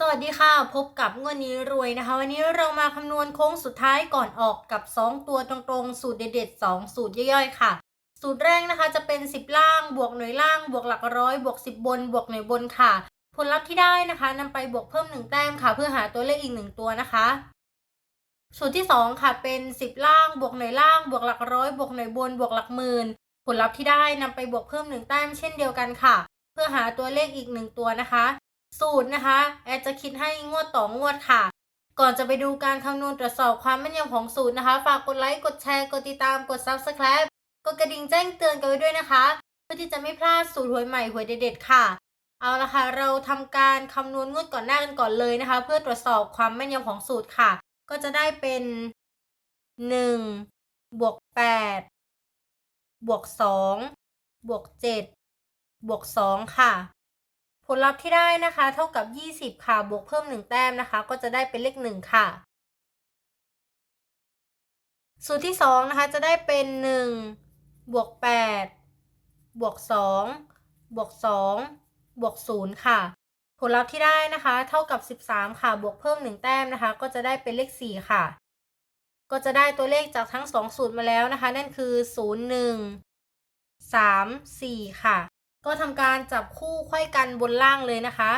สวัสดีค่ะ พบกับงวดนี้รวยนะคะ วันนี้เรามาคำนวณโค้งสุดท้ายก่อนออกกับ 2 ตัวตรงๆ สูตรเด็ดๆ 2 สูตรย่อยๆ ค่ะ สูตรแรกนะคะจะเป็น 10 ล่าง บวกหน่วยล่าง บวกหลักร้อย บวก 10 บน บวกหน่วยบนค่ะ ผลลัพธ์ที่ได้นะคะนำไปบวกเพิ่ม 1 แต้มค่ะ เพื่อหาตัวเลขอีก 1 ตัวนะคะ สูตรที่ 2 ค่ะเป็น 10 ล่าง บวกหน่วยล่าง บวกหลักร้อย บวกหน่วยบน บวกหลักหมื่น ผลลัพธ์ที่ได้นำไปบวกเพิ่ม 1 แต้มเช่นเดียวกันค่ะ เพื่อหาตัวเลขอีก 1 ตัวนะคะ สูตรนะคะแอดจะคิดให้งวดต่องวดค่ะ ก่อนจะไปดูการคำนวณตรวจสอบความแม่นยำของสูตรนะคะ ฝากกดไลค์ กดแชร์ กดติดตาม กด Subscribe กดกระดิ่งแจ้งเตือนกันไว้ด้วยนะคะ เพื่อที่จะไม่พลาดสูตรหวยใหม่หวยเด็ดๆค่ะ เอาละค่ะ เราทำการคำนวณงวดก่อนหน้ากันก่อนเลยนะคะ เพื่อตรวจสอบความแม่นยำของสูตรค่ะ ก็จะได้เป็น1บวก8บวก2บวก7บวก2ค่ะ ผลลัพธ์ที่ได้นะคะ เท่ากับ 20 ค่ะ บวกเพิ่ม 1 แต้มนะคะ ก็จะได้เป็นเลข 1 ค่ะ สูตรที่ 2 นะคะ จะได้เป็น 1 บวก 8 บวก 2 บวก 2 บวก 0 ค่ะ ผลลัพธ์ที่ได้นะคะ เท่ากับ 13 ค่ะ บวกเพิ่ม 1 แต้มนะคะ ก็จะได้เป็นเลข 4 ค่ะ ก็จะได้ตัวเลขจากทั้ง 2 สูตรมาแล้วนะคะ นั่นคือ 0 1 3 4 ค่ะ ก็ทำการจับคู่ไขว้กันบนล่างเลยนะคะ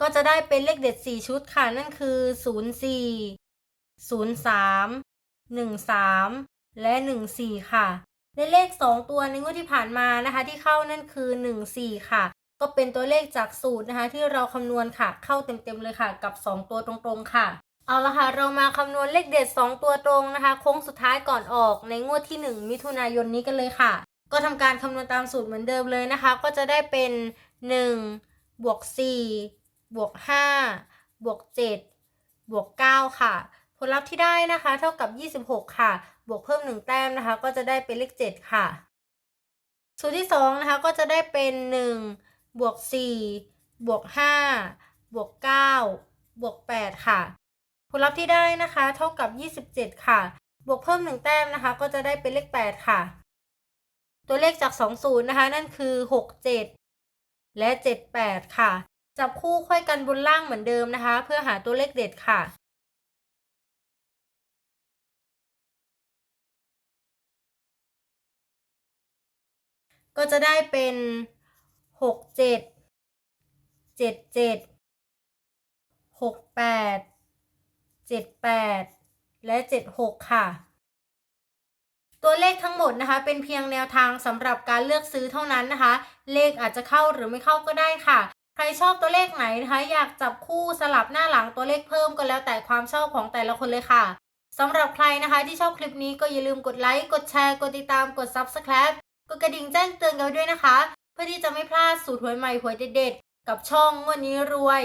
ก็จะได้เป็นเลขเด็ด 4 ชุดค่ะ นั่นคือ 04 03 13 และ 14 ค่ะและเลข 2 ตัวในงวดที่ผ่านมานะคะ ที่เข้านั่นคือ 14 ค่ะ ก็เป็นตัวเลขจากสูตรนะคะ ที่เราคำนวณค่ะ เข้าเต็มๆเลยค่ะ กับ 2 ตัวตรงๆค่ะ เอาละค่ะ เรามาคำนวณเลขเด็ด 2 ตัวตรงนะคะ โค้งสุดท้ายก่อนออกในงวดที่ 1 มิถุนายนนี้กันเลยค่ะ ก็ทำการคำนวณตามสูตรเหมือนเดิมเลยนะคะ ก็จะได้เป็น 1 บวก 4 บวก 5 บวก 7 บวก 9 ค่ะ ผลลัพธ์ที่ได้นะคะ เท่ากับ 26 ค่ะ บวกเพิ่ม 1 แต้มนะคะ ก็จะได้เป็นเลข 7 ค่ะ สูตรที่ 2 นะคะ ก็จะได้เป็น 1 บวก 4 บวก 5 บวก 9 บวก 8 ค่ะ ลลัพธ์ที่ได้นะคะ เท่ากับ 27 ค่ะ บวกเพิ่ม 1 แต้มนะคะ ก็จะได้เป็นเลข 8 ค่ะ ตัวเลขจาก2ศูนย์นะคะ นั่นคือ 6 7 และ 7 8 ค่ะ จับคู่ค่อยกันบนล่างเหมือนเดิมนะคะ เพื่อหาตัวเลขเด็ดค่ะก็จะได้เป็น6 7 7 7 6 8 7 8และ 7 6 ค่ะ ตัวเลขทั้งหมดนะคะ เป็นเพียงแนวทางสำหรับการเลือกซื้อเท่านั้นนะคะ เลขอาจจะเข้าหรือไม่เข้าก็ได้ค่ะ ใครชอบตัวเลขไหนนะคะ อยากจับคู่สลับหน้าหลังตัวเลขเพิ่มก็แล้วแต่ความชอบของแต่ละคนเลยค่ะสำหรับใครนะคะที่ชอบคลิปนี้ก็อย่าลืมกดไลค์กดแชร์ กดติดตามกด Subscribe กดกระดิ่งแจ้งเตือนกันด้วยนะคะ เพื่อที่จะไม่พลาดสูตรหวยใหม่หวยเด็ดๆ กับช่องงวดนี้รวย